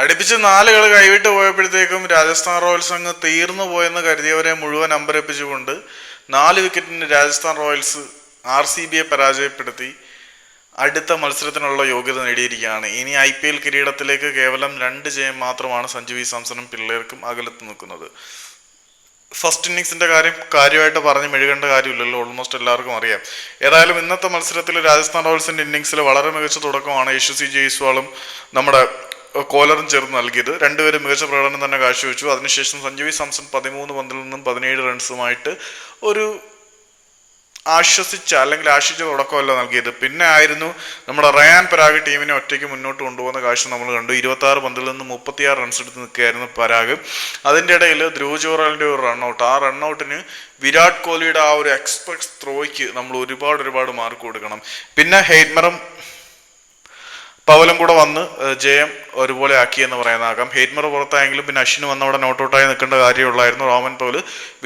അടുപ്പിച്ച് നാല് കളി കൈവിട്ട് പോയപ്പോഴത്തേക്കും രാജസ്ഥാൻ റോയൽസ് അങ്ങ് തീർന്നു പോയെന്ന് കരുതിയവരെ മുഴുവൻ അമ്പരപ്പിച്ചുകൊണ്ട് നാല് വിക്കറ്റിന് രാജസ്ഥാൻ റോയൽസ് ആർ സി ബിയെ പരാജയപ്പെടുത്തി അടുത്ത മത്സരത്തിനുള്ള യോഗ്യത നേടിയിരിക്കുകയാണ്. ഇനി ഐ പി എൽ കിരീടത്തിലേക്ക് കേവലം രണ്ട് ജയം മാത്രമാണ് സഞ്ജു വി സാംസണും പിള്ളേർക്കും അകലത്ത് നിൽക്കുന്നത്. ഫസ്റ്റ് ഇന്നിങ്സിന്റെ കാര്യം കാര്യമായിട്ട് പറഞ്ഞ് മെഴുകേണ്ട കാര്യമില്ലല്ലോ ഓൾമോസ്റ്റ് എല്ലാവർക്കും അറിയാം. ഏതായാലും ഇന്നത്തെ മത്സരത്തിൽ രാജസ്ഥാൻ റോയൽസിന്റെ ഇന്നിങ്സിൽ വളരെ മികച്ച തുടക്കമാണ്. യശസ്വി ജയ്സ്വാളും നമ്മുടെ കോലറും ചേർന്ന് നൽകിയത്. രണ്ടുപേരും മികച്ച പ്രകടനം തന്നെ കാഴ്ചവെച്ചു. അതിനുശേഷം സഞ്ജുവി സാംസൺ പതിമൂന്ന് പന്തിൽ നിന്നും പതിനേഴ് റൺസുമായിട്ട് ഒരു ആശ്വസിച്ച അല്ലെങ്കിൽ ആശിച്ച തുടക്കമല്ല നൽകിയത്. പിന്നെ ആയിരുന്നു നമ്മുടെ റയാൻ പരാഗ് ടീമിനെ ഒറ്റയ്ക്ക് മുന്നോട്ട് കൊണ്ടുപോകുന്ന കാഴ്ച നമ്മൾ കണ്ടു. ഇരുപത്തി ആറ് പന്തിൽ നിന്ന് മുപ്പത്തിയാറ് റൺസ് എടുത്ത് നിൽക്കുകയായിരുന്നു പരാഗ്. അതിന്റെ ഇടയിൽ ധ്രുവ് ജോറാലിന്റെ ഒരു റണ്ണൗട്ട്. ആ റണ്ണൗട്ടിന് വിരാട് കോഹ്ലിയുടെ ആ ഒരു എക്സ്പെക്ട് ത്രോയ്ക്ക് നമ്മൾ ഒരുപാട് ഒരുപാട് മാർക്ക് കൊടുക്കണം. പിന്നെ ഹെയ്റ്റ്മറും പവലും കൂടെ വന്ന് ജയം ഒരുപോലെ ആക്കി എന്ന് പറയുന്നതാകാം ഹെയ്റ്റ്മർ പുറത്തായെങ്കിലും പിന്നെ അശ്വിന് വന്ന അവിടെ നോട്ട് ഔട്ടായി നിൽക്കേണ്ട കാര്യമുള്ളായിരുന്നു റോമൻ പൗൽ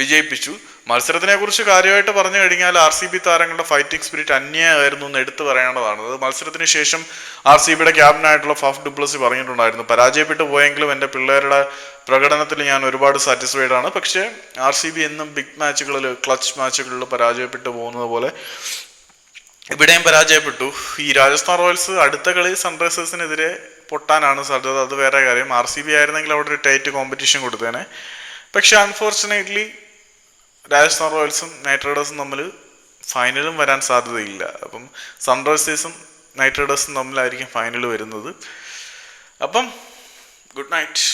വിജയിപ്പിച്ചു. മത്സരത്തിനെ കുറിച്ച് കാര്യമായിട്ട് പറഞ്ഞു കഴിഞ്ഞാൽ ആർ സി ബി താരങ്ങളുടെ ഫൈറ്റിംഗ് സ്പിരിറ്റ് അന്യമായിരുന്നു എന്ന് എടുത്തു പറയേണ്ടതാണ്. അത് മത്സരത്തിന് ശേഷം ആർ സി ബിയുടെ ക്യാപ്റ്റനായിട്ടുള്ള ഫാഫ് ഡുപ്ലസി പറഞ്ഞിട്ടുണ്ടായിരുന്നു. പരാജയപ്പെട്ടു പോയെങ്കിലും എന്റെ പിള്ളേരുടെ പ്രകടനത്തിൽ ഞാൻ ഒരുപാട് സാറ്റിസ്ഫൈഡ് ആണ്. പക്ഷേ ആർ സി ബി എന്നും ബിഗ് മാച്ചുകളിൽ ക്ലച്ച് മാച്ചുകളിൽ പരാജയപ്പെട്ടു പോകുന്നത് പോലെ ഇവിടെയും പരാജയപ്പെട്ടു. ഈ രാജസ്ഥാൻ റോയൽസ് അടുത്ത കളി സൺറൈസേഴ്സിനെതിരെ പൊട്ടാനാണ് സാധ്യത. അത് വേറെ കാര്യം. ആർ സി ബി ആയിരുന്നെങ്കിൽ അവിടെ ഒരു ടൈറ്റ് കോമ്പറ്റീഷൻ കൊടുത്തേനെ. പക്ഷെ അൺഫോർച്ചുനേറ്റ്ലി രാജസ്ഥാൻ റോയൽസും നൈറ്റ് റൈഡേഴ്സും തമ്മിൽ ഫൈനലും വരാൻ സാധ്യതയില്ല. അപ്പം സൺറൈസേഴ്സും നൈറ്റ് റൈഡേഴ്സും തമ്മിലായിരിക്കും ഫൈനൽ വരുന്നത്. അപ്പം ഗുഡ് നൈറ്റ്